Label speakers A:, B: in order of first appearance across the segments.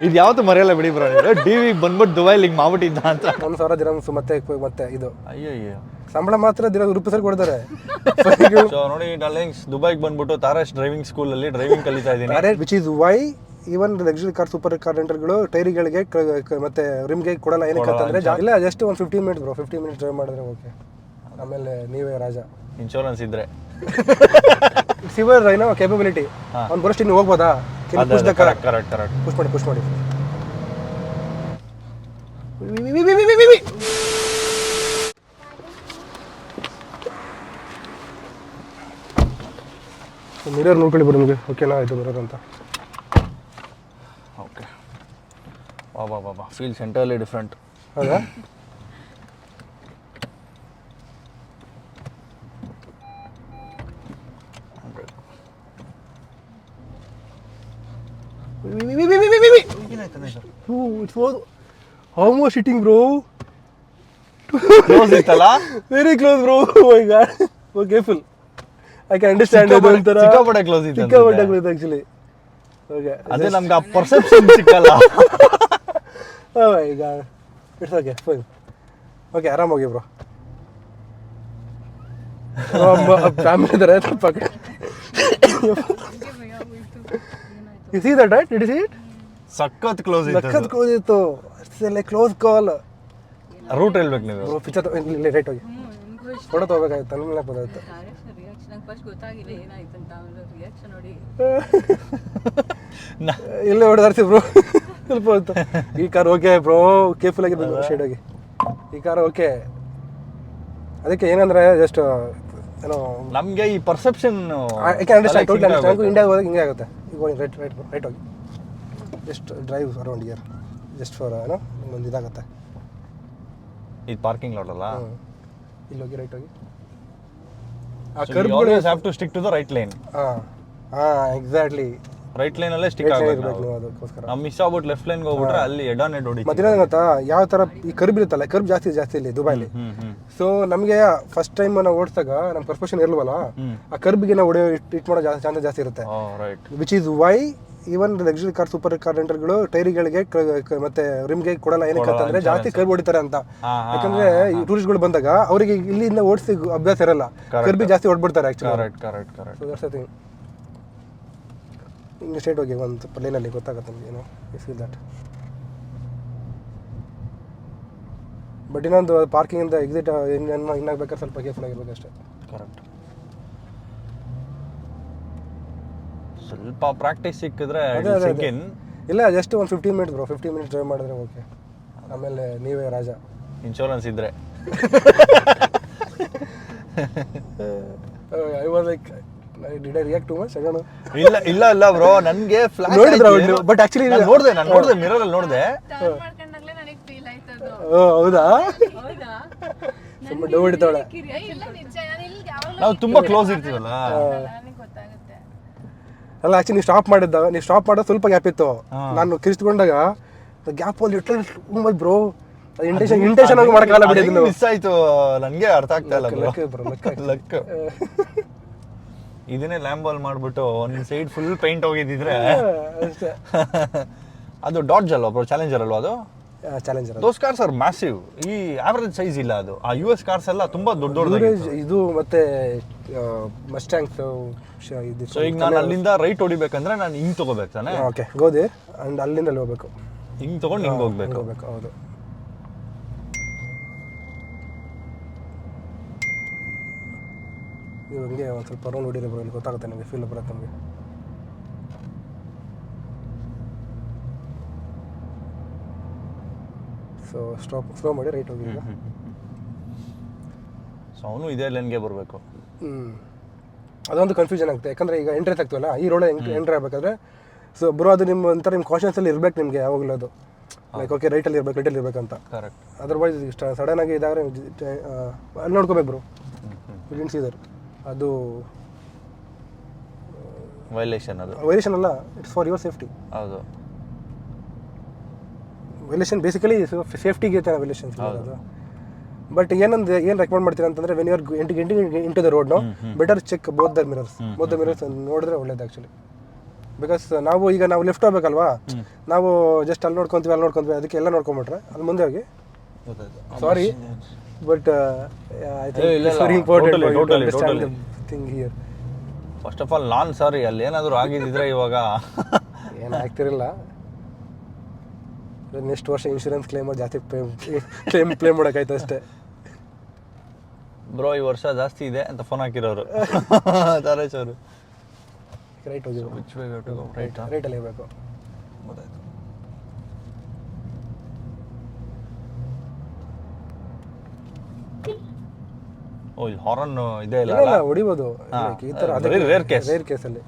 A: ಇದು ಯಾವತ್ತು ಮರೆಯಲ್ಲ ಬಿಡಿ ಬ್ರೋ ಡಿ ವಿ ಬಂದ್ಬಿಟ್ಟು ದುಬೈಲಿ ಹಿಂಗೆ ಮಾಡ್ಬಿಟ್ಟಿದ್ದ ಅಂತ.
B: ಒಂದು ಸಾವಿರ ದಿನ ಮತ್ತೆ ಮತ್ತೆ ಇದು.
A: ಅಯ್ಯೋ
B: ಸಂಬಳ ಮಾತ್ರ ದಿನ ರೂಪಿಸಲು ಕೊಡ್ತಾರೆ.
A: ಸೊ ನೋಡಿ ಡಾರ್ಲಿಂಗ್ಸ್ ದುಬೈಗೆ ಬಂದ್ಬಿಟ್ಟು ತಾರಾಶ್ ಡ್ರೈವಿಂಗ್ ಸ್ಕೂಲಲ್ಲಿ ಡ್ರೈವಿಂಗ್ ಕಲಿತಾ ಇದ್ದೀನಿ.
B: Which is why even luxury car super car ರೆಂಟರ್ಗಳು ಟೈರಿಗಳಿಗೆ ಮತ್ತೆ ರಿಮ್ಗೆ ಕೊಡಲ್ಲ. ಏನಕ್ಕೆ ಅಂತಂದ್ರೆ ಜಾ- ಇಲ್ಲ ಜಸ್ಟ್ ಒಂದು fifteen minutes bro fifteen minutes drive ಮಾಡಿದ್ರೆ ಓಕೆ ಆಮೇಲೆ ನೀವೇ ರಾಜ.
A: ಇನ್ಶೂರೆನ್ಸ್ ಇದ್ರೆ.
B: ಸಿವರ್ ಏನೋ ಕೇಪಬಿಲಿಟಿ ಅವ್ನು ಬರೋಷ್ಟು ಇನ್ನು ಹೋಗ್ಬೋದಾ?
A: ಕರೆಕ್ಟ್ ಕರೆಕ್ಟ್ ಕರೆಕ್ಟ್
B: ಪುಷ್ ಮಾಡಿ ಪುಷ್ ಮಾಡಿ. ಮಿರರ್ ನೋಡ್ಕೊಳ್ಳಿ ಬಿಡು ನಿಮಗೆ. ಓಕೆನಾ ಇದು ಬರೋದಂತ ಅಂತ.
A: ಓಕೆ ವಾ ಬಾ ಬಾ ವಾ. ಫೀಲ್ ಸೆಂಟರ್ಲಿ ಡಿಫ್ರೆಂಟ್
B: ಹೌದಾ? It's almost hitting bro
A: close ಇತ್ತಲ್ಲ?
B: Very close bro my God okay full I can understand ಅದು ಒಂಥರ
A: ಸಿಕ್ಕಾಪಟ್ಟೆ ಕ್ಲೋಸ್ ಇತ್ತು
B: ಸಿಕ್ಕಾಪಟ್ಟೆ ಕ್ಲೋಸ್ ಆ್ಯಕ್ಚುಲಿ ಓಕೆ
A: ಅದೇ ನಮ್ಗೆ ಆ ಪರ್ಸೆಪ್ಷನ್ ಸಿಕ್ಕಲ್ಲ.
B: ಓ my God it's okay fine okay ಆರಾಮಾಗಿ ಬ್ರೋ ಫ್ಯಾಮಿಲಿ ಇದ್ದಾರೆ ಪಕ್ಕ you see that right it is it
A: ಸಖತ್ ಕ್ಲೋಸ್
B: ಸಖತ್ ಕ್ಲೋಸ್ ಇತ್ತು. ಲೈಕ್ ಕ್ಲೋಸ್ ಕಾಲ್
A: ರೂಟ್ ಹೇಳ್ಬೇಕು ನೀವು.
B: ಬ್ರೋ ಪಿಕ್ಚರ್ ಇಲ್ಲಿ ರೈಟ್ ಹೋಗಿ. ಫೋಟೋ ತಗೋಬೇಕಾಗಿತ್ತು
C: ರಿಯಾಕ್ಷನ್ ನೋಡಿ.
B: ಇಲ್ಲೇ ಹೊಡೆದಾರ್ಸಿ ಬ್ರೋ ಸ್ವಲ್ಪ ಹೊತ್ತು. ಈ ಕಾರ್ ಓಕೆ ಬ್ರೋ ಕೇರ್ಫುಲ್ ಆಗಿ ಶೇಡ್ ಹೋಗಿ ಈ ಕಾರ್ ಓಕೆ ಅದಕ್ಕೆ ಏನಂದ್ರೆ ಜಸ್ಟ್ ಏನೋ
A: ನಮಗೆ ಈ perception
B: I can understand total understand ಇಂಡಿಯಾಗೆ ಹೋದಾಗ ಹಿಂಗೆ ಆಗುತ್ತೆ. ಈಗ ರೈಟ್ ರೈಟ್ ರೈಟ್ ಹೋಗಿ. Just drive around here just for ಏನೋ ಒಂದು ಇದಾಗುತ್ತೆ.
A: ಇದು ಪಾರ್ಕಿಂಗ್ ಲಾಟ್ ಅಲ್ಲ.
B: ಇಲ್ಲಿ ಹೋಗಿ ರೈಟ್ ಹೋಗಿ. ಆ ಕರ್ಬ್ಗಳು
A: have to to stick to the right lane.
B: ಹಾಂ ಹಾಂ ಎಕ್ಸಾಕ್ಟ್ಲಿ
A: ರೈಟ್ ಲೈನ್ ಅಲ್ಲೇ ಸ್ಟಿಕ್
B: ರೈಟ್
A: ಆಗಬೇಕು
B: ಅದಕ್ಕೋಸ್ಕರ.
A: ನಾವು ಮಿಸ್ ಆಗ್ಬಿಟ್ಟು ಲೆಫ್ಟ್ ಲೈನ್ಗೆ ಹೋಗ್ಬಿಟ್ರೆ ಅಲ್ಲಿ ಎಡ ನೆಡ್ ಹೊಡಿ
B: ಮತ್ತಿನ ಗೊತ್ತಾ? ಯಾವ ಥರ ಈ ಕರ್ಬ್ ಇರುತ್ತಲ್ಲ ಕರ್ಬ್ ಜಾಸ್ತಿ ಜಾಸ್ತಿ ಇಲ್ಲಿ ದುಬೈಲಿ. ಸೊ ನಮಗೆ ಫಸ್ಟ್ ಟೈಮ್ ನಾವು ಓಡಿಸಿದಾಗ ನಮ್ಮ ಪರ್ಫೆಕ್ಷನ್ ಇರಲ್ವಲ್ಲ. ಆ ಕರ್ಬ್ಗೆ ನಾವು ಹೊಡೆಯೋ ಇಟ್ ಮಾಡೋ ಜಾಸ್ತಿ ಚಾನ್ಸಸ್ ಜಾಸ್ತಿ ಇರುತ್ತೆ.
A: Right
B: which is why even luxury car super car ರೆಂಟರ್ಗಳು ಟೈರಿಗಳಿಗೆ ಮತ್ತೆ ರಿಮ್ಗೆ ಕೊಡಲ್ಲ. ಏನಕ್ಕೆ ಅಂತಂದ್ರೆ ಜಾಸ್ತಿ ಕರ್ಬ್ ಹೊಡಿತಾರೆ ಅಂತ. ಯಾಕಂದ್ರೆ ಈ ಟೂರಿಸ್ಟ್ಗಳು ಬಂದಾಗ ಅವರಿಗೆ ಇಲ್ಲಿಂದ ಓಡಿಸಿ ಅಭ್ಯಾಸ ಇರಲ್ಲ. ಕರ್ಬಿ ಜಾಸ್ತಿ ಹೊಡ್ಬಿಡ್ತಾರೆ ಆಕ್ಚುಲಿ ಹಿಂಗೆ ಸ್ಟೇಟ್ ಹೋಗಿ ಒಂದು ಪ್ಲೇನಲ್ಲಿ ಲೈನಲ್ಲಿ ಗೊತ್ತಾಗುತ್ತೆ ನಿಮಗೆ ಏನೋ? ಇಸ್ ಇಸ್ ದಟ್ ಬಟ್ ಇನ್ನೊಂದು ಪಾರ್ಕಿಂಗಿಂದ ಎಕ್ಸಿಟ್ ಇನ್ನು ಇನ್ನಾಗಬೇಕಾದ್ರೆ ಸ್ವಲ್ಪ ಕೇರ್ಫುಲ್ ಆಗಿರ್ಬೇಕು ಅಷ್ಟೇ.
A: ಕರೆಕ್ಟ್ ಸ್ವಲ್ಪ ಪ್ರಾಕ್ಟೀಸ್ ಸಿಕ್ಕಿದ್ರೆ
B: ಅದೇ, ಅದೇ, ಅದೇ.
A: ಸಿಕ್ಕಿನ್.
B: ಇಲ್ಲ ಜಸ್ಟ್ ಒಂದು fifteen minutes bro fifteen minutes drive ಮಾಡಿದ್ರೆ ಓಕೆ ಆಮೇಲೆ ನೀವೇ ರಾಜ.
A: ಇನ್ಶೂರೆನ್ಸ್ ಇದ್ರೆ.
B: I was like did I react too much I don't
A: ಇಲ್ಲ ಇಲ್ಲ ಇಲ್ಲ ಬ್ರೋ ನನಗೆ ಫ್ಲಾಶ್
B: ನೋಡಿದ್ರು ಬಟ್ ಆಕ್ಚುಲಿ But actually
A: ನೋಡಿದೆ ನಾನು ನೋಡಿದೆ ಮಿರರ್ ಅಲ್ಲಿ ನೋಡಿದೆ.
C: ಸ್ಟಾರ್ಟ್ ಮಾಡ್ಕೊಂಡಾಗ್ಲೇ ನನಗೆ ಫೀಲ್ ಆಯ್ತದು
B: ಹೌದಾ?
C: ಹೌದಾ?
B: ತುಂಬಾ ಡೌ
C: ಇಲ್ಲ ನಿಜ ನಾನು ಇಲ್ಲಿ ಯಾವಾಗಲೂ
A: ನಾವು ತುಂಬಾ ಕ್ಲೋಸ್ ಇರ್ತೀವಲ್ಲ?
B: ಅಲ್ಲ ಆಕ್ಚುಲಿ ನೀವು ಸ್ಟಾಪ್ ಮಾಡಿದ್ದಾಗ ನೀವು ಸ್ಟಾಪ್ ಮಾಡೋ ಸ್ವಲ್ಪ ಗ್ಯಾಪ್ ಇತ್ತು. ನಾನು ಕಿರಿಸ್ಕೊಂಡಾಗ ಗ್ಯಾಪ್ ಅಲ್ಲಿ ಇಟ್ಟು ಬ್ರೋ ಇಂಟೆನ್ಷನ್ ಇಂಟೆನ್ಷನ್ ಆಗಿ ಮಾಡಕ್ಕಾಗಲ್ಲ ಬಿಡಿ ಅದನ್ನು
A: ಮಿಸ್ ಆಯ್ತು. ನನಗೆ ಅರ್ಥ ಆಗ್ತಾ ಇಲ್ಲ
B: ಲಕ್ ಬ್ರೋ ಲಕ್
A: ಲಕ್. ಇದನ್ನೇ ಲ್ಯಾಂಬಾಲ್ ಮಾಡ್ಬಿಟ್ಟು ಒಂದು ಸೈಡ್ ಫುಲ್ ಪೇಂಟ್ ಹೋಗಿದ್ದಿದ್ರೆ. ಅದು ಡಾಡ್ಜ್ ಅಲ್ವಾ ಬ್ರೋ ಚಾಲೆಂಜರ್ ಅಲ್ವಾ ಅದು?
B: Challenger
A: those cars are massive ಈ ಆವರೇಜ್ ಸೈಜ್ ಇಲ್ಲ ಅದು. ಆ ಯು ಎಸ್ ಕಾರ್ಸ್ ಎಲ್ಲ ತುಂಬಾ ದೊಡ್ಡ ದೊಡ್ಡ
B: ಇದು ಮತ್ತೆ ಮಸ್ಟ್ಯಾಂಗ್ಸ್ ಇದು
A: ಸೊ ಈಗ ನಾನು ಅಲ್ಲಿಂದ ರೈಟ್ ಹೊಡಿಬೇಕಂದ್ರೆ ನಾನು ಹಿಂಗೆ ತಗೋಬೇಕು ತಾನೆ?
B: ಓಕೆ ಗೋದಿ ಅಂಡ್ ಅಲ್ಲಿಂದ ಅಲ್ಲಿ ಹೋಗ್ಬೇಕು.
A: ಹಿಂಗೆ ತಗೊಂಡು ಹಿಂಗೆ ಹೋಗ್ಬೇಕು.
B: ಹೋಗ್ಬೇಕು ಹೌದು. ನೀವು ಹಂಗೆ ಒಂದು ಸ್ವಲ್ಪ ರೌಂಡ್ ಹೊಡಿಲಿ ಬರೋ ಇಲ್ಲಿ ಗೊತ್ತಾಗುತ್ತೆ ನಿಮಗೆ ಫೀಲ್ ಬರುತ್ತೆ ನಿಮಗೆ. ಸೊ ಸ್ಟಾಪ್ ಸ್ಲೋ ಮಾಡಿ ರೈಟ್ ಹೋಗಿ ಈಗ.
A: ಸೊ ಅವನು ಇದೇ ಲೈನ್ಗೆ ಬರಬೇಕು.
B: ಹ್ಞೂ ಅದೊಂದು ಕನ್ಫ್ಯೂಷನ್ ಆಗುತ್ತೆ ಯಾಕಂದರೆ ಈಗ ಎಂಟ್ರಿ ಆಗ್ತೀವಲ್ಲ ಈ ರೋಡ್ ಎಂಟ್ರಿ ಆಗಬೇಕಾದ್ರೆ ಸೊ ಬ್ರೋ ಅದು ನಿಮ್ಮ ಒಂಥರ ನಿಮ್ಮ ಅಲ್ಲಿ ಇರ್ಬೇಕು ನಿಮಗೆ ಯಾವಾಗಲೂ ಅದು. ಲೈಕ್ ಓಕೆ ರೈಟಲ್ಲಿ ಇರ್ಬೇಕು ರೈಟಲ್ಲಿ ಇರ್ಬೇಕಂತ.
A: ಕರೆಕ್ಟ್
B: ಅದರ್ವೈಸ್ ಇಷ್ಟ. ಸಡನ್ ಆಗಿ ಇದಾದ್ರೆ ಅಲ್ಲಿ ನೋಡ್ಕೋಬೇಕು ಬ್ರೋ ಡಿಂಟ್ ಸೀದರ್ ಅದು
A: ವೈಲೇಷನ್ ಅದು.
B: ವೈಲೇಷನ್ ಅಲ್ಲ ಇಟ್ಸ್ ಫಾರ್ ಯುವರ್ ಸೇಫ್ಟಿ
A: ಹೌದು.
B: ವೈಲೇಷನ್ ಬೇಸಿಕಲಿ ಸೇಫ್ಟಿಗೆ ತರ ವೈಲೇಷನ್ ಅದು ಬಟ್ ಏನಂದ್ರೆ ಏನು ರೆಕಮೆಂಡ್ ಮಾಡ್ತೀರಾ ಅಂತಂದ್ರೆ when your enter enter into the road better check both the mirrors both the mirrors ನೋಡಿದ್ರೆ ಒಳ್ಳೇದು ಆ್ಯಕ್ಚುಲಿ ಬಿಕಾಸ್ ನಾವು ಈಗ ನಾವು ಲೆಫ್ಟ್ ಹೋಗ್ಬೇಕಲ್ವಾ? ನಾವು ಜಸ್ಟ್ ಅಲ್ಲಿ ನೋಡ್ಕೊಂತೀವಿ ಅಲ್ಲಿ ನೋಡ್ಕೊಂತೀವಿ ಅದಕ್ಕೆ ಎಲ್ಲ ನೋಡ್ಕೊಂಬಿಟ್ರೆ. ಅಲ್ಲಿ ಮುಂದೆ ಹೋಗಿ. Sorry but thing here
A: first of all non sorry ಅಲ್ಲಿ ಏನಾದರೂ ಆಗಿದ್ದಿದ್ರೆ ಇವಾಗ.
B: ಏನು ನೆಕ್ಸ್ಟ್ ವರ್ಷ ಇನ್ಶೂರೆನ್ಸ್ ಕ್ಲೇಮ್ ಜಾಸ್ತಿ ಕ್ಲೇಮ್ ಕ್ಲೇಮ್ ಮಾಡೋಕ್ಕಾಯ್ತು ಅಷ್ಟೇ.
A: ಬ್ರೋ ಈ ವರ್ಷ ಜಾಸ್ತಿ ಇದೆ ಅಂತ ಫೋನ್ ಹಾಕಿರೋರು. ತಾರೇಶ್ ಅವರು.
B: ರೈಟ್ ಹೋಗಿ
A: which way to go right
B: ರೈಟಲ್ಲಿ ಇರಬೇಕು
A: ಗೊತ್ತಾಯ್ತು. ಓ ಇಲ್ಲಿ ಹಾರನ್ ಇದೆ ಇಲ್ಲ
B: ಇಲ್ಲ ಹೊಡಿಬೋದು. ಈ ಥರ
A: ರೇರ್ ಕೇಸ್
B: ರೇರ್ ಕೇಸಲ್ಲಿ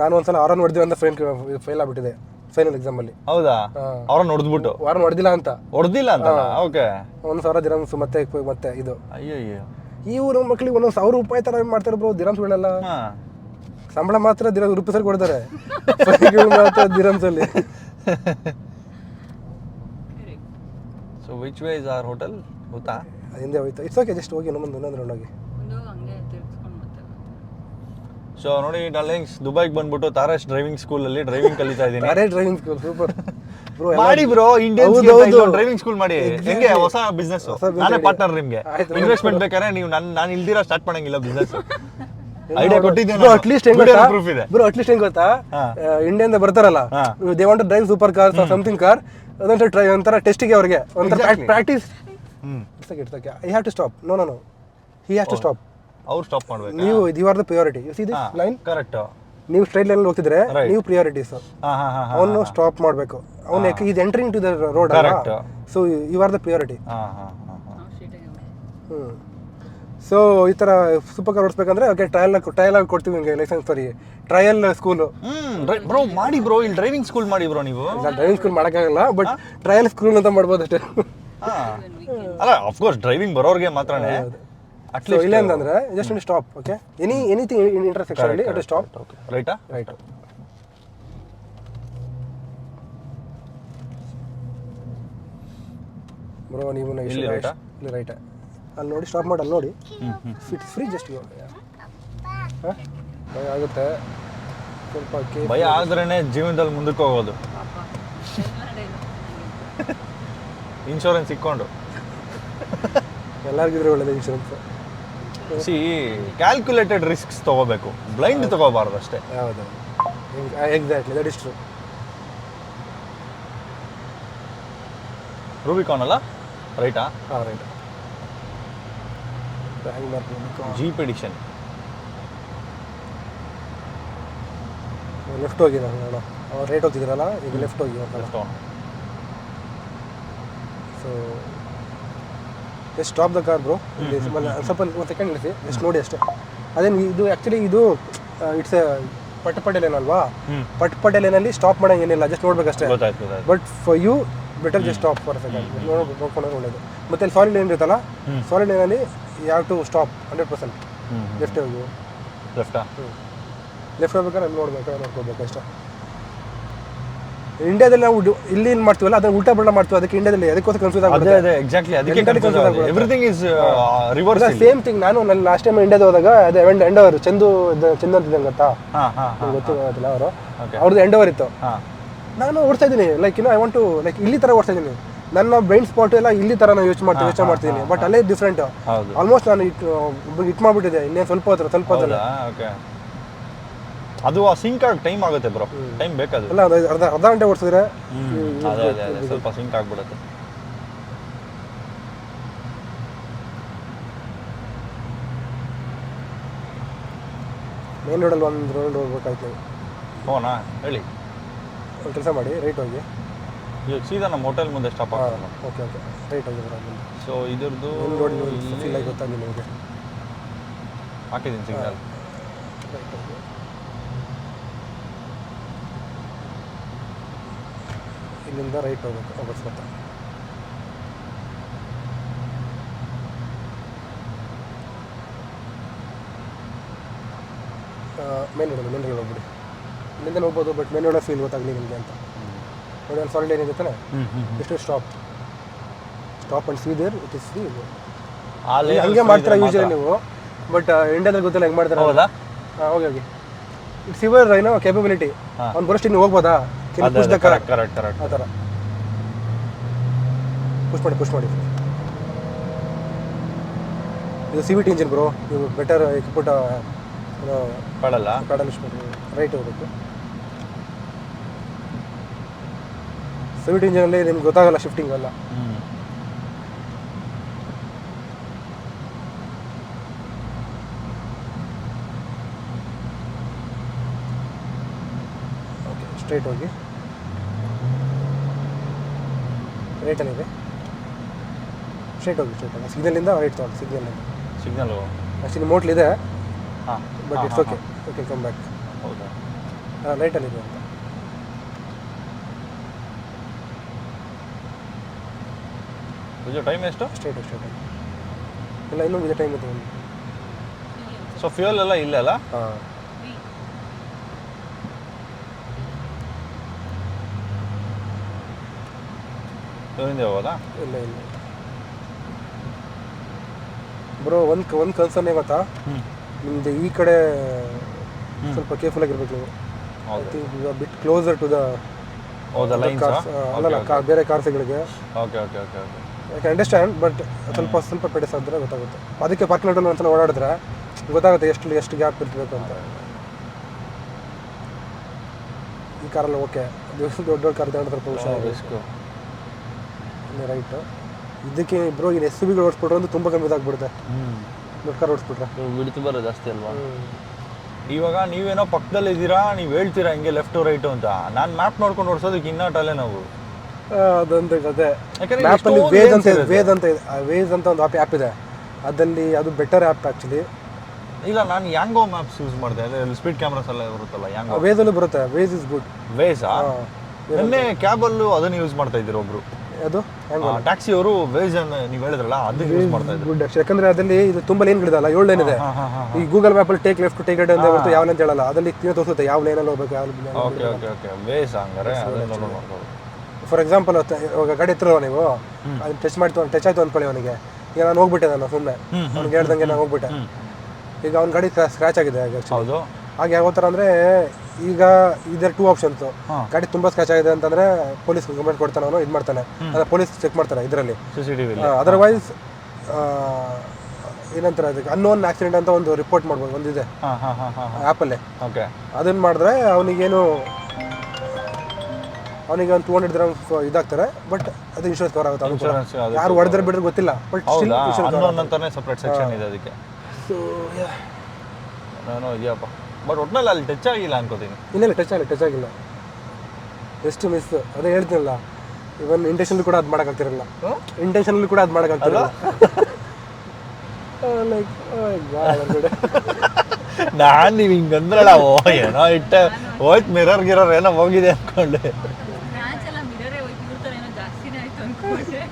B: ನಾನು ಒಂದ್ಸಲ ಆರನ್ ಹೊಡೆದಿವಿ ಅಂತ ಫೇಲ್ ಆಗ್ಬಿಟ್ಟಿದೆ. ಫೈನಲ್ ಎಕ್ಸಾಮ್
A: ಅಲ್ಲಿ.
B: ಹೌದಾ.
A: ಅವ್ರನ್ನ ಹೊಡೆದ್ಬಿಟ್ಟು?
B: ವಾರನ್ ಹೊಡೆದಿಲ್ಲ ಅಂತ.
A: ಹೊಡೆದಿಲ್ಲ ಅಂತ? ಓಕೆ.
B: ಒಂದು ಸಾವಿರ ದಿರಮ್ಸ್ ಮತ್ತೆ ಮತ್ತೆ ಇದು.
A: ಅಯ್ಯೋ ಅಯ್ಯೋ
B: ಈ ಊರ ಮಕ್ಳಿಗೆ ಒಂದೊಂದು ಸಾವಿರ ರೂಪಾಯಿ ತರ ಮಾಡ್ತಾರೆ ಬ್ರೋ ದಿರಮ್ಸ್ಗಳೆಲ್ಲ ಸಂಬಳ ಮಾತ್ರ ದಿನ ರೂಪಾಯಿ ಕೊಡ್ತಾರೆ. ಮಾತ್ರ ಮಾತ್ರ ಅಲ್ಲಿ.
A: So which way is our hotel ಗೊತ್ತಾ
B: ಹಿಂದೆ ಹೋಯ್ತು. ಇಟ್ಸ್ ಓಕೆ ಜಸ್ಟ್ ಹೋಗಿ ಇನ್ನೊಂದು ಇನ್ನೊಂದು ರೌಂಡ್ ಹೋಗಿ
A: ಸೊ ನೋಡಿ ಡಾರ್ಲಿಂಗ್ಸ್ ದುಬೈಗೆ ಬಂದ್ಬಿಟ್ಟು ತಾರೇಶ್ ಡ್ರೈವಿಂಗ್ ಸ್ಕೂಲಲ್ಲಿ ಡ್ರೈವಿಂಗ್ ಕಲಿತಾ ಇದ್ದೀನಿ.
B: ಅರೆ ಡ್ರೈವಿಂಗ್ ಸ್ಕೂಲ್ ಸೂಪರ್ ಬ್ರೋ
A: ಮಾಡಿ ಬ್ರೋ ಇಂಡಿಯನ್. ಡ್ರೈವಿಂಗ್ ಸ್ಕೂಲ್ ಮಾಡಿ. ಹೆಂಗೆ? ಹೊಸ ಬಿಸ್ನೆಸ್ ನಾನೇ. ಪಾರ್ಟ್ನರ್ ನಿಮ್ಗೆ. ಇನ್ವೆಸ್ಟ್ಮೆಂಟ್ ಬೇಕಾದ್ರೆ ನೀವು ನಾನು ನಾನು ಇಲ್ದಿರಾ ಸ್ಟಾರ್ಟ್ ಮಾಡಂಗಿಲ್ಲ ಬಿಸ್ನೆಸ್ ಐಡಿಯಾ ಕೊಟ್ಟಿದ್ದೀನಿ
B: ಬ್ರೋ ಅಟ್ಲೀಸ್ಟ್ ಹೆಂಗ್ ಗೊತ್ತಾ?
A: ಪ್ರೂಫ್ ಇದೆ.
B: ಬ್ರೋ ಅಟ್ಲೀಸ್ಟ್ ಹೆಂಗ್ ಗೊತ್ತಾ?
A: ಹಾ.
B: ಇಂಡಿಯಿಂದ ಬರ್ತಾರಲ್ಲ. They want drive super car something car ಅದಂತ ಟ್ರೈ ಒಂಥರ ಟೆಸ್ಟಿಗೆ ಅವ್ರಿಗೆ. ಒಂಥರ. Practice
A: hmm.
B: It's okay it's okay I have to stop no no no he has to stop
A: ಅವ್ರು ಸ್ಟಾಪ್ ಮಾಡ್ಬೇಕು?
B: ನೀವು you are the priority you see this line
A: correct
B: ನೀವು straight line ಹೋಗ್ತಿದ್ರೆ. ನೀವು ಪ್ರಿಯಾರಿಟಿ
A: ಸರ್ ಹಾ ಹಾ ಹಾ
B: ಅವನು ಸ್ಟಾಪ್ ಮಾಡಬೇಕು. ಅವನು is entering to the road
A: correct
B: so you are the priority ಹ್ಞೂ ಸೊ ಈ ಥರ ಸೂಪರ್ ಕಾರ್ ಓಡಿಸ್ಬೇಕಂದ್ರೆ ಓಕೆ ಟ್ರಯಲ್ ಟ್ರಯಲ್ ಆಗಿ ಕೊಡ್ತೀವಿ ನಿಮಗೆ ಲೈಸೆನ್ಸ್ ಸರಿ. ಟ್ರಯಲ್ ಸ್ಕೂಲು
A: ಬ್ರೋ ಮಾಡಿ ಬ್ರೋ ಇಲ್ಲಿ ಡ್ರೈವಿಂಗ್ ಸ್ಕೂಲ್ ಮಾಡಿ ಬ್ರೋ ನೀವು.
B: ಡ್ರೈವಿಂಗ್ ಸ್ಕೂಲ್ ಮಾಡೋಕ್ಕಾಗಲ್ಲ ಬಟ್ ಟ್ರಯಲ್ ಸ್ಕೂಲ್ ಅಂತ ಮಾಡ್ಬೋದು ಅಷ್ಟೇ
A: ಹಾ. ಅಲ್ಲ ಅಫ್ಕೋರ್ಸ್ ಡ್ರೈವಿಂಗ್ ಬರೋರಿಗೆ ಮಾತ್ರನೇ. ಅಟ್ಲೀಸ್ಟ್
B: ಇಲ್ಲ ಅಂತಂದ್ರೆ ಜಸ್ಟ್ ಒಂದು stop okay any anything intersection ಅಲ್ಲಿ ಅಟ್ ಸ್ಟಾಪ್
A: ರೈಟಾ
B: ರೈಟ್ ಬ್ರೋ ನೀವು
A: ಇಲ್ಲಿ ರೈಟಾ
B: ಇಲ್ಲಿ ರೈಟ್ ಅಲ್ಲಿ ನೋಡಿ ಸ್ಟಾಪ್ ಮಾಡಿ ಅಲ್ಲಿ ನೋಡಿ ಫಿಟ್ ಫ್ರೀ ಜಸ್ಟ್ ಭಯ ಆಗುತ್ತೆ. ಸ್ವಲ್ಪ ಕೇ
A: ಭಯ ಆದ್ರೇನೆ ಜೀವನದಲ್ಲಿ ಮುಂದಕ್ಕೆ ಹೋಗೋದು. ಇನ್ಶೂರೆನ್ಸ್ ಇಕ್ಕೊಂಡು.
B: ಎಲ್ಲರಿಗಿದ್ರೆ ಒಳ್ಳೇದು ಇನ್ಶೂರೆನ್ಸ್
A: ಸಿ ಕ್ಯಾಲ್ಕುಲೇಟೆಡ್ ರಿಸ್ಕ್ಸ್ ತಗೋಬೇಕು. ಬ್ಲೈಂಡ್ ತಗೋಬಾರ್ದು ಅಷ್ಟೇ.
B: ಹೌದು. Exactly that is true
A: Rubicon ಅಲ್ಲ? ರೈಟಾ
B: ಹಾಂ ರೈಟ್
A: ಜೀಪ್ ಎಡಿಷನ್
B: ಲೆಫ್ಟ್ ಹೋಗಿ ನಾನು ರೇಟ್ ಹೋಗ್ತಿದ್ದೀರಲ್ಲ ಈಗ ಲೆಫ್ಟ್ ಹೋಗಿ so just stop the car bro ಸ್ವಲ್ಪ ಒಂದು ಸೆಕೆಂಡ್ ನಿಲ್ಲಿಸಿ ಜಸ್ಟ್ ನೋಡಿ ಅಷ್ಟೇ. ಅದೇನು ಇದು ಆ್ಯಕ್ಚುಲಿ ಇದು ಇಟ್ಸ್ ಪಟ್
A: ಪಟೇಲೇನಲ್ವಾ.
B: ಪಟ್ ಪಟೇಲೇನಲ್ಲಿ ಸ್ಟಾಪ್ ಮಾಡೋಂಗೇನಿಲ್ಲ just ನೋಡ್ಬೇಕಷ್ಟೇ. But for you better just stop for second ನೋಡ್ಕೊಂಡ್ರೆ ಒಳ್ಳೇದು. ಮತ್ತೆ ಅಲ್ಲಿ ಸಾಲಿಡ್ ಏನು ಇರುತ್ತಲ್ಲ ಸಾಲಿಡ್ ಏನಲ್ಲಿ ಯಾವ to stop hundred percent left ಹೋಗಿ.
A: ಲೆಫ್ಟಾ
B: ಲೆಫ್ಟ್ ಹೋಗ್ಬೇಕಾದ್ರೆ ನೋಡ್ಬೇಕು ನೋಡ್ಕೋಬೇಕು ಅಷ್ಟೇ ಇಂಡಿಯಾದಲ್ಲಿ ನಾವು ಇಲ್ಲಿ ಏನು ಮಾಡ್ತೀವಲ್ಲ ಅದನ್ನ ಉಲ್ಟಾ ಬಳ್ಳ ಮಾಡ್ತೀವಿ ಅದಕ್ಕೆ ಇಂಡಿಯಾದಲ್ಲಿ ಅದಕ್ಕೋಸ್ಕರ ಕನ್ಫ್ಯೂಸ್
A: ಅದೇ
B: ಆಗುತ್ತೆ
A: ಅದೇ ಎಕ್ಸಾಕ್ಟ್ಲಿ ಅದಕ್ಕೆ. Everything is reverse
B: same thing ನಾನು ನನ್ನ ಲಾಸ್ಟ್ ಟೈಮ್ ಇಂಡಿಯಾದ ಹೋದಾಗ ಅದೇ end end over Chandu Chandu ಅಂತಿದ್ದಂಗೆ ಗೊತ್ತಾ? ಗೊತ್ತಿಲ್ಲ ಅವರು. ಅವ್ರದ್ದು ಎಂಡ್ ಓವರ್ ಇತ್ತು ನಾನು ಓಡ್ತಾ ಇದ್ದೀನಿ ಲೈಕ್ ಇನ್ನು ಐ ವಾಂಟ್ ಟು ಲೈಕ್ ಇಲ್ಲಿ ತರ ಓಡ್ತಾ ಇದ್ದೀನಿ. ನನ್ನ ಬ್ರೈನ್ ಸ್ಪಾಟ್ ಎಲ್ಲ ಇಲ್ಲಿ ತರ ನಾನು ಯೋಚನೆ ಮಾಡ್ತೀನಿ ಯೋಚನೆ ಮಾಡ್ತೀನಿ. ಬಟ್ ಅಲ್ಲೇ ಡಿಫ್ರೆಂಟ್ ಆಲ್ಮೋಸ್ಟ್ ನಾನು ಇಟ್ ಇಟ್ ಮಾಡ್ಬಿಟ್ಟಿದೆ ಇನ್ನೇನು ಸ್ವಲ್ಪ ಹತ್ರ ಸ್ವಲ್ಪ ಹತ್ರ
A: ಅದು ಆ ಸಿಂಕ್ ಆಗಿ ಟೈಮ್ ಆಗುತ್ತೆ ಬ್ರೋ ಟೈಮ್ ಬೇಕಾದು
B: ಅಲ್ಲ ಒಂದು ಅರ್ಧ ಅರ್ಧ ಗಂಟೆ ಓಡಿಸಿದ್ರೆ
A: ಅದೇ ಅದೇ ಅದೇ. ಸ್ವಲ್ಪ ಸಿಂಕ್ ಆಗ್ಬಿಡುತ್ತೆ.
B: ಮೇನ್ ರೋಡಲ್ಲಿ ಒಂದು ರೌಂಡ್ ಹೋಗ್ಬೇಕಾಯ್ತು.
A: ಹೋನಾ ಹೇಳಿ.
B: ಒಂದು ಕೆಲಸ ಮಾಡಿ ರೈಟ್ ಹೋಗಿ.
A: ಇವಾಗ ಸೀದಾ ನಮ್ಮ ಹೋಟೆಲ್ ಮುಂದೆ ಸ್ಟಾಪ್
B: ಹಾಂ ಓಕೆ ಓಕೆ ರೈಟ್ ಹೋಗಿ ಬರೋದು
A: ಸೊ ಇದ್ರದ್ದು
B: ನೋಡಿ ಫೀಲ್ ಆಗಿ ಗೊತ್ತಾಗಿ ನಿಮಗೆ?
A: ಹಾಕಿದ್ದೀನಿ ಸಿಗ್ನಲ್
B: ರೈಟ್ ಹೋಗಿ. ಇಲ್ಲಿಂದ ರೈಟ್ ಹೋಗ್ಬೇಕು ಸ್ವತಃ ಮೇನ್ ರೋಡ್ ಮೇನ್ ರೋಡ್ ಹೋಗ್ಬಿಡಿ. ಇಲ್ಲಿಂದ ಹೋಗ್ಬೋದು ಬಟ್ ಮೇನ್ ರೋಡ ಫೀಲ್ ಗೊತ್ತಾಗಲಿ ನಿಮಗೆ ಅಂತ. ನೋಡಿ ಒಂದು ಸಾಲಿಡ್ ಏನಿದೆ ತಾನೆ
A: ಹ್ಮ್ ಹ್ಮ್
B: ಎಷ್ಟು stop stop and see there it is
A: lane
B: ಹಂಗೆ ಮಾಡ್ತೀರಾ ಯೂಶಲಿ ನೀವು? ಬಟ್ ಇಂಡಿಯಾದಲ್ಲಿ ಗೊತ್ತಿಲ್ಲ ಹೆಂಗೆ ಮಾಡ್ತಾರೆ
A: ಹೌದಾ?
B: ಹಾಂ ಹೋಗಿ ಹೋಗಿ ಇಟ್ಸ್ ಯುವರ್ ಏನೋ ಕೆಪಬಿಲಿಟಿ. ಅವ್ನು ಬರೋಷ್ಟು ಇನ್ನು ಹೋಗ್ಬೋದಾ?
A: ಕರೆಕ್ಟ್ ಕರೆಕ್ಟ್ ಕರೆಕ್ಟ್
B: ಆ ಥರ. ಪುಷ್ ಮಾಡಿ ಪುಷ್ ಮಾಡಿ ಇದು C V T engine bro ಇದು ಬೆಟರ್ ಪುಟ
A: ಕಾಡಲ್ಲ
B: ಪ್ಯಾಡಲ್ ರೈಟ್ ಹೋಗ್ಬೇಕು. ಸಿ ವಿ ಟಿ ಇಂಜಿನಲ್ಲಿ ನಿಮ್ಗೆ ಗೊತ್ತಾಗಲ್ಲ ಶಿಫ್ಟಿಂಗ್ ಎಲ್ಲ.
A: ಹ್ಮ್.
B: ಓಕೆ ಸ್ಟ್ರೈಟ್ ಹೋಗಿ. ರೈಟಲ್ಲಿದೆ ಸ್ಟ್ರೈಟ್ ಹೋಗಿ ಸ್ಟ್ರೈಟ್ ಹೋಗಿ. ಸಿಗ್ನಲಿಂದ ರೈಟ್ ಸಿಗ್ನಲಿಂದ
A: ಸಿಗ್ನಲ್
B: ಆ್ಯಕ್ಚುಲಿ ಮೋಟ್ಲ್ ಇದೆ.
A: ಹಾಂ
B: but it's okay okay come back
A: ಹೌದಾ?
B: ಹಾಂ ರೈಟಲ್ಲಿದೆ ಅಂತ.
A: ಇದು ಟೈಮ್ ಎಷ್ಟು?
B: ಸ್ಟ್ರೈಟ್ ಸ್ಟ್ರೈಟ್ ಇಲ್ಲ ಇನ್ನೂ ಇದೆ ಟೈಮ್ ಇದೆ.
A: ಸೊ ಫ್ಯೂಯಲ್ ಎಲ್ಲ ಇಲ್ಲ ಅಲ್ಲ?
B: ಹಾಂ.
A: ಇದರಿಂದ ಹೋಗೋದಾ?
B: ಇಲ್ಲ ಇಲ್ಲ. ಬ್ರೋ ಒಂದು ಒಂದು ಕನ್ಸರ್ನ್ ಇವತ್ತ
A: ಹ್ಞೂ
B: ನಿಮ್ದು ಈ ಕಡೆ ಸ್ವಲ್ಪ ಕೇರ್ಫುಲ್ ಆಗಿರ್ಬೇಕು ನೀವು. I think bit closer to the
A: ಹೌದಾ
B: ಅಲ್ಲಲ್ಲ ಕಾರ್ ಬೇರೆ ಕಾರ್ಸ್ಗಳಿಗೆ
A: okay okay okay okay
B: I can understand but ಸ್ವಲ್ಪ ಸ್ವಲ್ಪ ಪೆಡಸ್ ಆದರೆ ಗೊತ್ತಾಗುತ್ತೆ. ಅದಕ್ಕೆ ಪಾರ್ಕಿಂಗ್ ಲಾಟಲ್ಲಿ ಒಂದ್ಸಲ ಓಡಾಡಿದ್ರೆ ಗೊತ್ತಾಗುತ್ತೆ ಎಷ್ಟು ಎಷ್ಟು ಗ್ಯಾಪ್ ಇರ್ಬೇಕು ಅಂತ. ಈ ಕಾರಲ್ಲಿ ಓಕೆ ದೊಡ್ಡ ದೊಡ್ಡ ಕಾರ್ ತಗೊಂಡ್ರೆ ಸ್ವಲ್ಪ ಹುಷಾರು
A: ರಿಸ್ಕು
B: ರೈಟ್. ಇದಕ್ಕೆ ಇಬ್ಬರು ಏನು ಎಸ್ ಬಿಗಳು ಓಡಿಸ್ಬಿಟ್ರೆ ಒಂದು ತುಂಬ ಕಮ್ಮಿ ಇದಾಗ್ಬಿಡುತ್ತೆ.
A: ಹ್ಞೂ
B: ದೊಡ್ಡ ಕಾರ್ ಓಡಿಸ್ಬಿಟ್ರೆ.
A: ಬಿಡ್ತು ಬರೋ ಜಾಸ್ತಿ ಅಲ್ವಾ? ಇವಾಗ ನೀವೇನೋ ಪಕ್ಕದಲ್ಲಿ ಇದ್ದೀರಾ ನೀವು ಹೇಳ್ತೀರಾ ಹಿಂಗೆ ಲೆಫ್ಟ್ ರೈಟು ಅಂತ? ನಾನು ಮ್ಯಾಪ್ ನೋಡ್ಕೊಂಡು ಓಡಿಸೋದಕ್ಕೆ ಇನ್ನೂ ನಾವು.
B: ಅದೊಂದು ಕತೆ
A: ಯಾಕಂದ್ರೆ
B: ಮ್ಯಾಪಲ್ಲಿ
A: ವೇಜ್
B: ವೇದ್ ಅಂತ ಇದೆ
A: ವೇಜ್
B: ವೇದ್ ಅಂತ ಇದೆ ವೇಜ್ ಅಂತ ಒಂದು ಆಪ್ ಆ್ಯಪ್ ಇದೆ. ಅದಲ್ಲಿ ಅದು ಬೆಟರ್ ಆ್ಯಪ್ ಆ್ಯಕ್ಚುಲಿ
A: ಇಲ್ಲ ನಾನು ಯಾಂಗೋ ಮ್ಯಾಪ್ಸ್ ಯೂಸ್ ಮಾಡಿದೆ. ಅದೇ ಸ್ಪೀಡ್ ಕ್ಯಾಮ್ರಾಸ್ ಎಲ್ಲ ಬರುತ್ತಲ್ಲ ಯಾಂಗೋ
B: ವೇಜಲ್ಲೂ ಬರುತ್ತೆ. ವೇಜ್ ಇಸ್ ಗುಡ್
A: ವೇಜಾ ನಿನ್ನೆ ಕ್ಯಾಬಲ್ಲೂ ಅದನ್ನು ಯೂಸ್ ಮಾಡ್ತಾ ಇದ್ರು ಒಬ್ರು.
B: ಅದು?
A: ಟ್ಯಾಕ್ಸಿ ಅವರು ವೇಜ್ ಅನ್ನ ನೀವು ಹೇಳಿದ್ರಲ್ಲ ಅದು ಯೂಸ್ ಮಾಡ್ತಾ ಇದ್ರು.
B: ಗುಡ್ ಯಾಕಂದ್ರೆ ಅದಲ್ಲಿ ಇದು ತುಂಬ ಲೇನ್ಗಳಿದಲ್ಲ ಏಳು ಲೈನ್ ಇದೆ. ಈ ಗೂಗಲ್ ಮ್ಯಾಪಲ್ಲಿ ಟೇಕ್ ಲೆಫ್ಟ್ ಟೇಕ್ ರೈಟ್ ಅಂತ ಬರುತ್ತೆ ಯಾವ ಅಂತ ಹೇಳಲ್ಲ. ಅದರಲ್ಲಿ ತಿನ್ನ ತೋರಿಸುತ್ತೆ ಯಾವ ಲೈನಲ್ಲಿ ಹೋಗ್ಬೇಕು ಯಾವ
A: ಓಕೆ ಓಕೆ ಓಕೆ ವೇಸ್ ಹಂಗಾರೆ
B: ಫಾರ್ ಎಕ್ಸಾಂಪಲ್ ಇವಾಗ ಗಾಡಿ ಹತ್ರ ನೀವು? ಅದು ಟಚ್ ಮಾಡ್ತು ಟಚ್ ಆಯ್ತು ಅನ್ಕೊಳ್ಳಿ ಅವನಿಗೆ. ಈಗ ನಾನು ಹೋಗ್ಬಿಟ್ಟೆ ನಾನು ಸುಮ್ಮನೆ ಅವ್ನಿಗೆ ಹೇಳ್ದಂಗೆ ನಾನು ಹೋಗ್ಬಿಟ್ಟೆ. ಈಗ ಅವ್ನ ಗಾಡಿ ಸ್ಕ್ರಾಚ್ ಆಗಿದೆ.
A: ಹೌದು.
B: ಹಾಗೆ ಯಾವ ಥರ ಅಂದರೆ ಈಗ ಇದರ ಟೂ ಆಪ್ಷನ್ಸ್ ಗಾಡಿ ತುಂಬಾ ಸ್ಕ್ರಾಚ್ ಆಗಿದೆ ಅಂತಂದ್ರೆ ಪೊಲೀಸ್ ಕಂಪ್ಲೇಂಟ್ ಕೊಡ್ತಾನೆ ಅವನು ಇದು ಮಾಡ್ತಾನೆ. ಅಂದರೆ ಪೊಲೀಸ್ ಚೆಕ್ ಮಾಡ್ತಾರೆ ಇದರಲ್ಲಿ.
A: ಸಿ ಸಿ
B: ಅದರ್ವೈಸ್ ಏನಂತಾರೆ ಅದಕ್ಕೆ ಅನ್ನೋನ್ ಆಕ್ಸಿಡೆಂಟ್ ಅಂತ ಒಂದು ರಿಪೋರ್ಟ್ ಮಾಡ್ಬೋದು ಒಂದಿದೆ. ಆ್ಯಪಲ್ಲೇ
A: ಓಕೆ
B: ಅದನ್ನ ಮಾಡಿದ್ರೆ ಅವನಿಗೇನು ಅವನಿಗೆ ಒಂದು ಟೂ ಹಂಡ್ರೆಡ್ ಗ್ರಾಮ್ ಇದಾಗ್ತಾರೆ ಬಟ್ ಅದು ಇನ್ಶೂರೆನ್ಸ್ ಕವರ್ ಆಗುತ್ತೆ
A: ಅದು
B: ಯಾರು ಹೊಡೆದ್ರೆ ಬಿಡ್ರೆ ಗೊತ್ತಿಲ್ಲ ಬಟ್ ಇನ್ಶೂರೆನ್ಸ್
A: ಸೆಕ್ಷನ್ ಇದೆ ಅದಕ್ಕೆ. ಏನೋ ಇದೆಯಪ್ಪ. ಬಟ್ ಒಟ್ನಲ್ಲಿ ಅಲ್ಲಿ ಟಚ್ ಆಗಿಲ್ಲ ಅನ್ಕೋತೀನಿ.
B: ಇಲ್ಲ ಟಚ್ ಆಗಿಲ್ಲ ಟಚ್ ಆಗಿಲ್ಲ. ಎಷ್ಟು ಮಿಸ್ ಅದೇ ಹೇಳ್ತೀನಲ್ಲ ಇವನ್ ಇಂಟೆನ್ಷನ್ ಕೂಡ ಅದು ಮಾಡೋಕ್ಕಾಗ್ತಿರಲ್ಲ. ಇಂಟೆನ್ಷನ್ ಕೂಡ ಅದು ಮಾಡೋಕ್ಕಾಗ್ತಿರಲ್ಲ. ಲೈಕ್
A: ನಾನ್ ನೀವ್ ಹಿಂಗ್ ಅಂದ್ರಲ್ಲ ಓ ಏನೋ ಇಟ್ಟ. ಹೋಯ್ತು ಮಿರರ್ ಗಿರರ್ ಏನೋ ಹೋಗಿದೆ ಅನ್ಕೊಂಡೆ
C: ಮ್ಯಾಚ್ ಎಲ್ಲ ಮಿರರೇ ಹೋಯ್ತು ಇವ್ರ ಥರ ಏನೋ ಜಾಸ್ತಿನೇ ಆಯ್ತು ಅನ್ಕೊಂಡೆ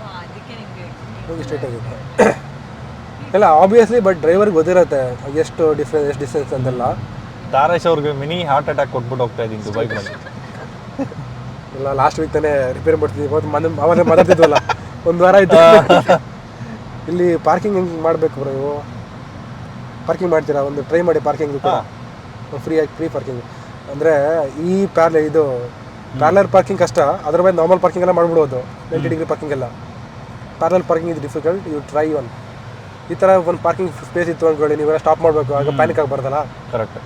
C: ವಾ, ಅದಕ್ಕೆ ನಿಮಗೆ
B: ಹೋಗಿ ಸ್ಟ್ರೈಟ್ ಆಗಿದೆ ಇಲ್ಲ ಆಬ್ವಿಯಸ್ಲಿ ಬಟ್ ಡ್ರೈವರ್ಗೆ ಗೊತ್ತಿರುತ್ತೆ ಎಷ್ಟು ಡಿಫ್ರೆನ್ಸ್ ಎಷ್ಟು ಡಿಸ್ಟೆನ್ಸ್ ಅಂತೆಲ್ಲ.
A: ತಾರೇಶ್ ಅವ್ರಿಗೆ ಮಿನಿ ಹಾರ್ಟ್ ಅಟ್ಯಾಕ್ ಕೊಟ್ಬಿಟ್ಟು ಹೋಗ್ತಾ ಇದ್ದೀನಿ ದುಬೈ ಬಂದು
B: ಇಲ್ಲ ಲಾಸ್ಟ್ ವೀಕ್ ತಾನೇ ರಿಪೇರ್ ಮಾಡ್ತಿದ್ವಿ. ಇವತ್ತು ಮನೆ ಅವನೇ ಮಾತಾಡ್ತಿದ್ವಲ್ಲ ಒಂದು ವಾರ ಆಯ್ತು ಇಲ್ಲಿ ಪಾರ್ಕಿಂಗ್ ಹೆಂಗೆ ಮಾಡಬೇಕು ಬ್ರೋ ನೀವು? ಪಾರ್ಕಿಂಗ್ ಮಾಡ್ತೀರಾ? ಒಂದು ಟ್ರೈ ಮಾಡಿ ಪಾರ್ಕಿಂಗ್ ಕೂಡ ಫ್ರೀ ಆಗಿ ಫ್ರೀ ಪಾರ್ಕಿಂಗ್ ಅಂದರೆ ಈ ಪ್ಯಾರ್ಲೆ ಇದು ಪ್ಯಾರ್ಲರ್ ಪಾರ್ಕಿಂಗ್ ಕಷ್ಟ. ಅದ್ರ ಬಗ್ಗೆ ನಾರ್ಮಲ್ ಪಾರ್ಕಿಂಗ್ ಎಲ್ಲ ಮಾಡ್ಬಿಡೋದು. ನೈಂಟಿ ಡಿಗ್ರಿ ಪಾರ್ಕಿಂಗ್ ಎಲ್ಲ. ಪ್ಯಾರ್ಲರ್ ಪಾರ್ಕಿಂಗ್ ಇದು ಡಿಫಿಕಲ್ಟ್ ಯು ಟ್ರೈ ಒನ್ ಈ ಥರ ಒಂದು ಪಾರ್ಕಿಂಗ್ ಸ್ಪೇಸ್ ಇತ್ತು ಅಂದ್ಕೊಳ್ಳಿ ನೀವೆಲ್ಲ ಸ್ಟಾಪ್ ಮಾಡಬೇಕು ಆಗ ಪ್ಯಾನಿಕ್ ಆಗಬಾರ್ದಲ್ಲ?
A: ಕರೆಕ್ಟ್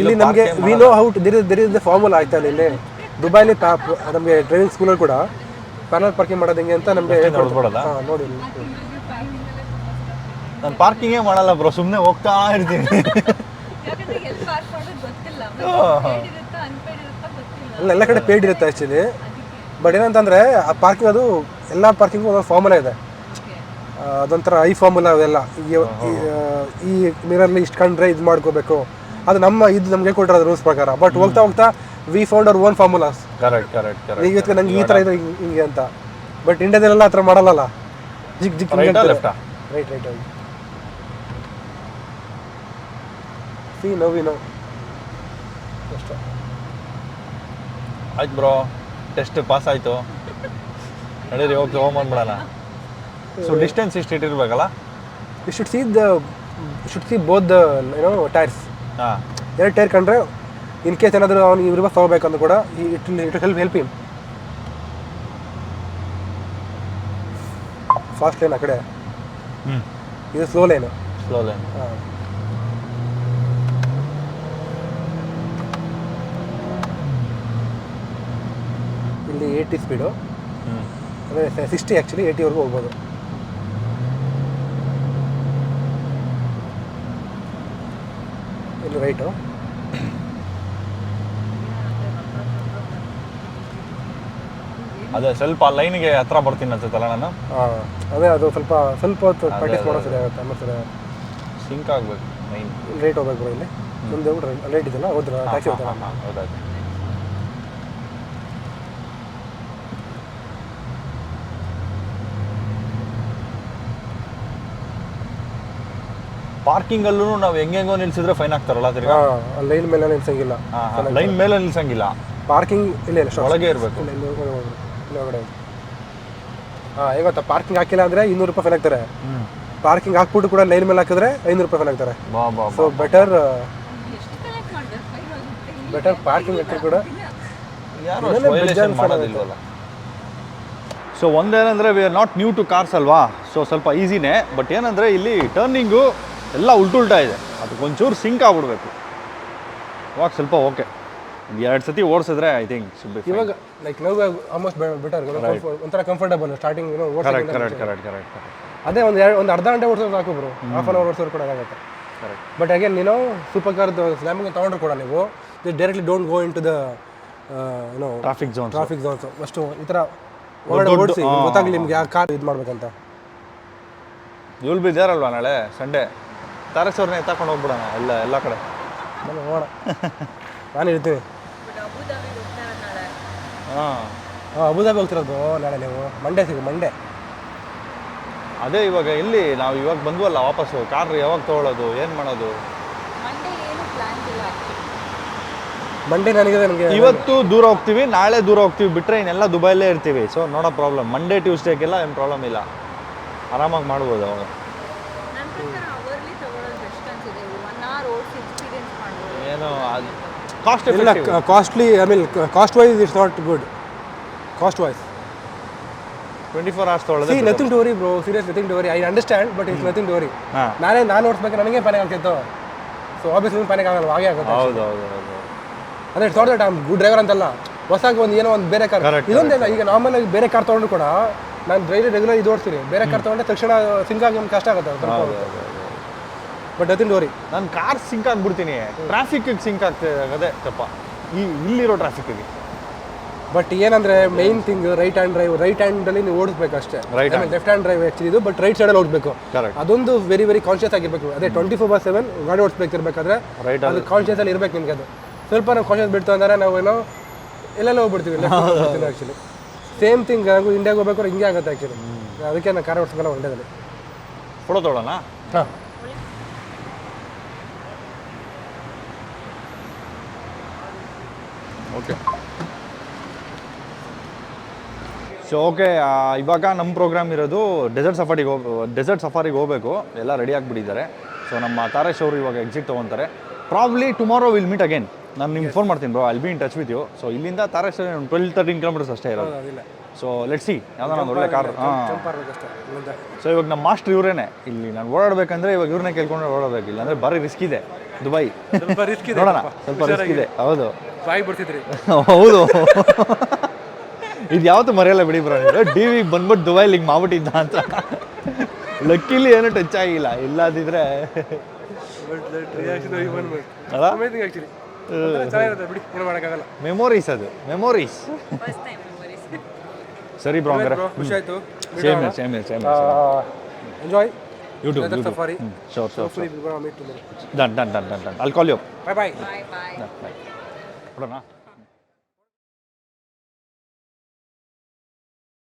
B: ಇಲ್ಲಿ ನಮಗೆ we know how there there is the formula ಆಯ್ತಾ ಇಲ್ಲಿ ದುಬೈಲಿ ಟಾಪ್ ನಮಗೆ ಡ್ರೈವಿಂಗ್ ಸ್ಕೂಲಲ್ಲಿ ಕೂಡ ಪ್ಯಾನಲ್ ಪಾರ್ಕಿಂಗ್ ಮಾಡೋದು ಹೆಂಗೆ ಅಂತ ನಮಗೆ ಹಾಂ ನೋಡಿ.
A: ನಾನು ಪಾರ್ಕಿಂಗೇ ಮಾಡಲ್ಲ ಬ್ರೋ ಸುಮ್ಮನೆ ಹೋಗ್ತಾ ಇರ್ತೀನಿ.
B: ಅಲ್ಲ ಎಲ್ಲ ಕಡೆ ಪೇಡ್ ಇರುತ್ತೆ ಆ್ಯಕ್ಚುಲಿ ಬಟ್ ಏನಂತಂದರೆ ಆ ಪಾರ್ಕಿಂಗ್ ಅದು ಎಲ್ಲ ಪಾರ್ಕಿಂಗು ಒಂದು ಫಾರ್ಮುಲಾ ಇದೆ. ಅದೊಂಥರ ಐ ಫಾರ್ಮುಲಾ ಅವೆಲ್ಲ ಈ ಮಿರಲ್ಲಿ ಇಷ್ಟು ಕಂಡ್ರೆ ಇದು ಮಾಡ್ಕೋಬೇಕು. ಅದು ನಮ್ಮ ಇದು ನಮಗೆ ಕೊಟ್ಟಿರೋದು ರೂಲ್ಸ್ ಪ್ರಕಾರ. ಬಟ್ ಹೋಗ್ತಾ ಹೋಗ್ತಾ ವಿ ಫೌಂಡ್ ಅವ್ರ ಓನ್ ಫಾರ್ಮುಲಾಸ್
A: ಕರೆಕ್ಟ್ ಕರೆಕ್ಟ್
B: ಈಗ ನಂಗೆ ಈ ಥರ ಇದು ಹಿಂಗ್- ಅಂತ. ಬಟ್ ಇಂಡಿಯಾದಲ್ಲೆಲ್ಲ ಆ ಥರ ಮಾಡಲ್ಲಲ್ಲ? ಜಿಗ್ ಜಿಗ್
A: ರೈಟಾ
B: right right see no we know ಅಷ್ಟೇ.
A: ಆಯ್ತು ಬ್ರೋ ಟೆಸ್ಟ್ ಪಾಸ್ ಆಯಿತು. ನಡೀರಿ ಹೋಗಿ ತೊಗೊಂಬಂದ್ಬಿಡೋಣ ಸೊ ಡಿಸ್ಟೆನ್ಸ್ ಇಷ್ಟು ಇಟ್ಟಿರ್ಬೇಕಲ್ಲ
B: you should see the should see both the ಏನೋ ಟೈರ್ಸ್
A: ಹಾಂ.
B: ಎರಡು ಟೈರ್ ಕಂಡ್ರೆ ಇನ್ ಕೇಸ್ ಏನಾದರೂ ಅವ್ನು ಇವ್ರ ಬಸ್ ತಗೋಬೇಕಂದ್ರೆ ಕೂಡ it it help help him fast line ಆ ಕಡೆ.
A: ಹ್ಞೂ
B: ಇದು ಸ್ಲೋ ಲೈನು
A: ಸ್ಲೋ ಲೈನ್
B: ಇಲ್ಲಿ ಏಯ್ಟಿ ಸ್ಪೀಡು
A: ಹ್ಞೂ
B: ಅಂದರೆ ಸಿಕ್ಸ್ಟಿ ಆ್ಯಕ್ಚುಲಿ ಏಯ್ಟಿವರೆಗೂ ಹೋಗ್ಬೋದು. ಇಲ್ಲಿ ರೈಟು.
A: ಅದೇ ಸ್ವಲ್ಪ ಲೈನ್ಗೆ ಹತ್ರ ಬರ್ತೀನಿ ಅನ್ಸುತ್ತಲ್ಲ ನಾನು?
B: ಅದೇ ಅದು ಸ್ವಲ್ಪ ಸ್ವಲ್ಪ ಹೊತ್ತು ಪ್ರಾಕ್ಟೀಸ್ ಮಾಡೋ ಸರಿ ಆಗುತ್ತೆ ಆಮೇಲೆ ಸರಿ ಆಗುತ್ತೆ.
A: ಸಿಂಕ್ ಆಗಬೇಕು ಮೈನ್
B: ಲೇಟ್ ರೈಟ್ ಹೋಗ್ಬೇಕು ಇಲ್ಲಿ. ಮುಂದೆ ಹೋಗ್ಬಿಟ್ರೆ ಲೇಟ್ ಇದೆಯಲ್ಲ ಹೋದ್ರ? ಟ್ಯಾಕ್ಸಿ ಹೋಗ್ತಾರ
A: ಹೌದಾಯ್ತು. ಪಾರ್ಕಿಂಗಲ್ಲೂ ನಾವು ಹೆಂಗೆಂಗೋ ನಿಲ್ಸಿದ್ರೆ ಫೈನ್ ಆಗ್ತಾರಲ್ಲ ತಿರ್ಗಾ?
B: ಲೈನ್ ಮೇಲೆ ನಿಲ್ಸಂಗಿಲ್ಲ.
A: ಲೈನ್ ಮೇಲೆ ನಿಲ್ಸಂಗಿಲ್ಲ.
B: ಪಾರ್ಕಿಂಗ್ ಇಲ್ಲ ಇಲ್ಲ.
A: ಒಳಗೆ ಇರಬೇಕು.
B: ಒಳಗಡೆ ಹಾಂ ಇವತ್ತು ಪಾರ್ಕಿಂಗ್ ಹಾಕಿಲ್ಲ ಅಂದರೆ ಇನ್ನೂರು ರೂಪಾಯಿ ಫೈನ್ ಹಾಕ್ತಾರೆ
A: ಹ್ಞೂ
B: ಪಾರ್ಕಿಂಗ್ ಹಾಕ್ಬಿಟ್ಟು ಕೂಡ ಲೈನ್ ಮೇಲೆ ಹಾಕಿದ್ರೆ ಐನೂರು ರೂಪಾಯಿ ಫೈನ್ ಹಾಕ್ತಾರೆ
A: ಬಾ
B: ಸೊ ಬೆಟರ್ ಬೆಟರ್ ಪಾರ್ಕಿಂಗ್ ಹಾಕಿ ಕೂಡ
A: so ಒಂದೇನಂದರೆ we are not new to cars ಅಲ್ವಾ? ಸೊ ಸ್ವಲ್ಪ ಈಸಿನೇ ಬಟ್ ಏನಂದರೆ ಇಲ್ಲಿ ಟರ್ನಿಂಗು ಎಲ್ಲ ಉಲ್ಟುಲ್ಟಾ ಇದೆ. ಅದಕ್ಕೆ ಒಂಚೂರು ಸಿಂಕ್ ಆಗ್ಬಿಡ್ಬೇಕು. ಇವಾಗ ಸ್ವಲ್ಪ ಓಕೆ ಒಂದು ಎರಡು ಸತಿ ಓಡಿಸಿದ್ರೆ ಐ ಥಿಂಕ್ ಬಿ
B: ಇವಾಗ ಲೈಕ್ ನಾವು ಆಲ್ಮೋಸ್ಟ್ ಬೆಟರ್ ಒಂಥರ comfortable starting
A: correct correct correct correct
B: ಅದೇ ಒಂದು ಎರಡು ಒಂದು ಅರ್ಧ ಗಂಟೆ ಓಡಿಸೋದು ಸಾಕು ಬ್ರೋ ಹಾಫ್ ಅನ್ ಅವರ್ ಓಡಿಸೋರು ಕೂಡ ಆಗುತ್ತೆ
A: ಕರೆಕ್ಟ್
B: ಬಟ್ ಅಗೇನ್ ನೀನು ಸೂಪರ್ ಕಾರ್ ಸ್ಲ್ಯಾಮಿಂಗ್ ತೊಗೊಂಡ್ರು ಕೂಡ ನೀವು directly don't go into the ಏನೋ
A: ಟ್ರಾಫಿಕ್ ಝೋನ್
B: ಟ್ರಾಫಿಕ್ ಝೋನ್ಸ್ ಅಷ್ಟು ಈ ಥರ ಓಡಿಸಿ ಗೊತ್ತಾಗಲಿ ನಿಮ್ಗೆ ಯಾವ ಕಾರ್ ಇದು ಮಾಡ್ಬೇಕಂತ.
A: ದೇರ್ ಅಲ್ವಾ ನಾಳೆ? ಸಂಡೇ ತಾರಸವ್ರನ್ನ ಎತ್ತಾಕೊಂಡು ಹೋಗ್ಬಿಡೋಣ ಎಲ್ಲ ಎಲ್ಲ ಕಡೆ.
B: ಬನ್ನಿ ನೋಡ ನಾನು ಇರ್ತೀನಿ.
C: ನಾಳೆ
A: ಹಾಂ.
B: ಹಾಂ ಅಬುದಾಬಿ ಹೋಗ್ತಿರೋದು ನಾಳೆ ನೀವು. ಮಂಡೇ ಸಿಗು ಮಂಡೇ
A: ಅದೇ ಇವಾಗ ಎಲ್ಲಿ? ನಾವು ಇವಾಗ ಬಂದ್ವಲ್ಲ ವಾಪಸ್ಸು. ಕಾರ್ ಯಾವಾಗ ತೊಗೊಳೋದು ಏನು ಮಾಡೋದು?
C: ಮಂಡೇ ಏನು ಪ್ಲಾನ್ಸ್ ಇಲ್ಲ
B: ಮಂಡೇ ನನಗೆ ನನಗೆ.
A: ಇವತ್ತು ದೂರ ಹೋಗ್ತೀವಿ ನಾಳೆ ದೂರ ಹೋಗ್ತೀವಿ. ಬಿಟ್ಟರೆ ಇನ್ನೆಲ್ಲ ದುಬೈಲೇ ಇರ್ತೀವಿ. ಸೊ ನೋಡೋ ಪ್ರಾಬ್ಲಮ್ ಮಂಡೇ ಟ್ಯೂಸ್ಡೇಗೆಲ್ಲ ಏನು ಪ್ರಾಬ್ಲಮ್ ಇಲ್ಲ. ಆರಾಮಾಗಿ ಮಾಡ್ಬೋದು ಅವಾಗ
C: ನನ್ನ ಪ್ರಕಾರ ಅವರ್ಲಿ ತಗೊಳ್ಳೋದು ಬೆಸ್ಟ್ ಅನ್ಸಿದೆ ಒನ್ ಅವರ್ ಓಡಿಸಿ ಎಕ್ಸ್ಪೀರಿಯನ್ಸ್ ಮಾಡ್ಬೋದು
A: ಏನು ಅದು ಕಾಸ್ಟ್
B: ಇಲ್ಲ costly I mean cost wise it's not good cost wise
A: twenty four hours
B: see
A: ಈ
B: nothing to worry bro serious nothing to worry I understand but it's nothing to worry
A: ಹಾಂ.
B: ನಾನೇ ನಾನು ಓಡಿಸ್ಬೇಕು ನನಗೆ ಪನಿಗೆ ಆಗ್ತಿತ್ತು? ಸೊ ಆಬ್ವಿಯಸ್ಲಿ ಪನಿಗೆ ಆಗಲ್ಲ ಹಾಗೆ ಆಗುತ್ತೆ.
A: ಹೌದು ಹೌದು ಹೌದು.
B: It's not that I'm good driver ಅಂತಲ್ಲ. ಹೊಸಾಗಿ ಒಂದು ಏನೋ ಒಂದು ಬೇರೆ ಕಾರ್
A: Correct,
B: ಈಗ ನಾರ್ಮಲ್ ಆಗಿ ಬೇರೆ ಕಾರ್ ತೊಗೊಂಡ್ರು ಕೂಡ ನಾನು ಡೈಲಿ ರೆಗ್ಯುಲರ್ ಇದು ಓಡಿಸ್ತೀನಿ. ಬೇರೆ ಕಾರ್ ತೊಗೊಂಡ್ರೆ ತಕ್ಷಣ ಸಿಂಕ್ ಆಗಿ ನಮ್ಗೆ ಕಷ್ಟ ಆಗುತ್ತೆ. ಬಟ್ ಅದನ್ನ ಡೋರಿ
A: ನಾನು ಕಾರ್ ಸಿಂಕ್ ಆಗಿಬಿಡ್ತೀನಿ. ಟ್ರಾಫಿಕ್ಕಿಗೆ ಸಿಂಕ್ ಆಗ್ತದೆ ಅದೇ ತಪ್ಪ. ಈ ಇಲ್ಲಿರೋ ಟ್ರಾಫಿಕ್ಕಿಗೆ
B: ಬಟ್ ಏನಂದ್ರೆ main thing right hand drive right ಹ್ಯಾಂಡಲ್ಲಿ ನೀವು ಓಡಿಸ್ಬೇಕು ಅಷ್ಟೇ. ಲೆಫ್ಟ್ ಹ್ಯಾಂಡ್ ಡ್ರೈವ್ ಆ್ಯಕ್ಚುಲಿ ಇದು ಬಟ್ ರೈಟ್ ಸೈಡಲ್ಲಿ ಓಡಿಸ್ಬೇಕು. ಅದೊಂದು ವೆರಿ ವೆರಿ ಕಾನ್ಷಿಯಸ್ ಆಗಿರ್ಬೇಕು. ಅದೇ ಟ್ವೆಂಟಿ ಫೋರ್ ಬೈ ಸೆವೆನ್ ಗಾಡಿ ಓಡಿಸ್ಬೇಕಿರ್ಬೇಕಾದ್ರೆ
A: ರೈಟ್
B: ಅದು ಕಾನ್ಷಿಯಸಲ್ಲಿ ಇರ್ಬೇಕು ನಿಮ್ಗೆ ಅದು. ಸ್ವಲ್ಪ ನಾವು ಕಾನ್ಷಿಯಸ್ ಬಿಡ್ತು ಅಂದ್ರೆ ನಾವೇನೋ ಎಲ್ಲೆಲ್ಲ ಹೋಗ್ಬಿಡ್ತೀವಿ ಆ್ಯಕ್ಚುಲಿ ಸೇಮ್ ಥಿಂಗ್ ನನಗೂ ಇಂಡಿಯಾಗೆ ಹೋಗ್ಬೇಕಾದ್ರೆ ಹಿಂಗೆ ಆಗುತ್ತೆ ಆ್ಯಕ್ಚುಲಿ ಅದಕ್ಕೆ ನಾನು ಕಾರ್ ಓಡಿಸ್ಬೇಕಲ್ಲ ಇಂಡಿಯಾದಲ್ಲಿ
A: ಫೋಟೋ ತೊಗೊಳ್ಳೋಣ?
B: ಹಾಂ.
A: ಓಕೆ. ಸೊ ಓಕೆ ಇವಾಗ ನಮ್ಮ ಪ್ರೋಗ್ರಾಮ್ ಇರೋದು ಡೆಸರ್ಟ್ ಸಫಾರಿಗೆ ಹೋಗ್ ಡೆಸರ್ಟ್ ಸಫಾರಿಗೆ ಹೋಗಬೇಕು. ಎಲ್ಲ ರೆಡಿ ಆಗಿಬಿಟ್ಟಿದ್ದಾರೆ. ಸೊ ನಮ್ಮ ತಾರೇಶ್ ಅವರು ಇವಾಗ exit ತೊಗೊತಾರೆ. Probably tomorrow will meet again ನಾನು ನಿಮ್ಗೆ ಫೋನ್ ಮಾಡ್ತೀನಿ bro I'll be in touch with you so ಇಲ್ಲಿಂದ ತಾರೇಶ್ ಟ್ವೆಲ್ ತರ್ಟೀನ್ ಕಿಲೋಮೀಟರ್ಸ್ ಅಷ್ಟೇ ಇರೋದು. ಸೊ ಲೆಟ್ ಸಿ ಯಾವ್ದಾರ ಒಂದು ಒಳ್ಳೆ ಕಾರ್ ಸೊ ಇವಾಗ ನಮ್ಮ ಮಾಸ್ಟರ್ ಇವರೇನೆ. ಇಲ್ಲಿ ನಾನು ಓಡಾಡಬೇಕಂದ್ರೆ ಇವಾಗ ಇವ್ರನ್ನೇ ಕೇಳ್ಕೊಂಡು ಓಡಾಡಬೇಕು. ಇಲ್ಲ ಅಂದರೆ ಭಾರಿ ರಿಸ್ಕ್ ಇದೆ. ದುಬೈ ನೋಡೋಣ. ಸ್ವಲ್ಪ ರಿಸ್ಕ್ ಇದೆ. ಹೌದು.
B: ಬಾಯಿ ಬರ್ತಿದ್ರಿ
A: ಹೌದು. ಇದು ಯಾವತ್ತು ಮರೆಯಲ್ಲ ಬಿಡಿ ಬ್ರೋ ನೀವು ಡಿ ವಿ ಬಂದ್ಬಿಟ್ಟು ದುಬೈಲಿ ಹಿಂಗೆ ಮಾಡ್ಬಿಟ್ಟಿದ್ದ ಅಂತ. ಲಕ್ಕಿಲಿ ಏನೂ ಟಚ್ ಆಗಿಲ್ಲ. ಇಲ್ಲದಿದ್ರೆ. ಮೆಮೊರೀಸ್ ಅದು. ಮೆಮೊರೀಸ್
C: ಫಸ್ಟ್ ಟೈಮ್ ಮೆಮೊರೀಸ್
A: ಸರಿ ಬ್ರೋ ಹಂಗಾರೆ.
B: ಖುಷಿ ಆಯ್ತು.
A: Same same same
B: enjoy
A: YouTube YouTube. Sure sure done done done done done I'll call you
B: bye bye.
C: Bye bye
A: ನೋಡೋಣ